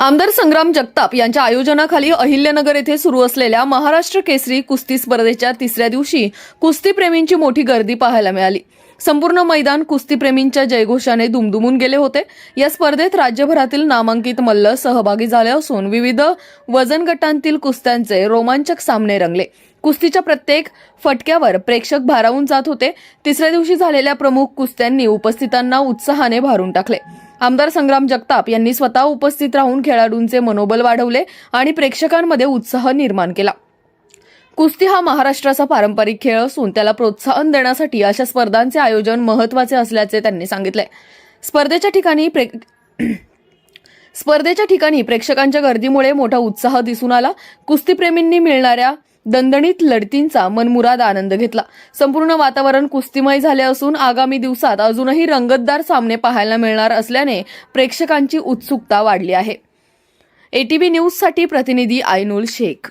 आमदार संग्राम जगताप यांच्या आयोजनाखाली अहिल्यनगर येथे सुरू असलेल्या महाराष्ट्र केसरी कुस्ती स्पर्धेच्या तिसऱ्या दिवशी कुस्तीप्रेमींची मोठी गर्दी पाहायला मिळाली. संपूर्ण मैदान कुस्तीप्रेमींच्या जयघोषाने दुमदुमून गेले होते. या स्पर्धेत राज्यभरातील नामांकित मल्ल सहभागी झाले असून विविध वजन गटांतील कुस्त्यांचे रोमांचक सामने रंगले. कुस्तीच्या प्रत्येक फटक्यावर प्रेक्षक भारावून जात होते. तिसऱ्या दिवशी झालेल्या प्रमुख कुस्त्यांनी उपस्थितांना उत्साहाने भारून टाकले. आमदार संग्राम जगताप यांनी स्वतः उपस्थित राहून खेळाडूंचे मनोबल वाढवले आणि प्रेक्षकांमध्ये उत्साह निर्माण केला. कुस्ती हा महाराष्ट्राचा पारंपरिक खेळ असून त्याला प्रोत्साहन देण्यासाठी अशा स्पर्धांचे आयोजन महत्त्वाचे असल्याचे त्यांनी सांगितले. स्पर्धेच्या ठिकाणी प्रे स्पर्धेच्या ठिकाणी प्रेक्षकांच्या गर्दीमुळे मोठा उत्साह दिसून आला. कुस्तीप्रेमींनी मिळणाऱ्या दणदणीत लढतींचा मनमुराद आनंद घेतला. संपूर्ण वातावरण कुस्तीमय झाले असून आगामी दिवसात अजूनही रंगतदार सामने पाहायला मिळणार असल्याने प्रेक्षकांची उत्सुकता वाढली आहे. एटीबी न्यूजसाठी प्रतिनिधी आयनुल शेख.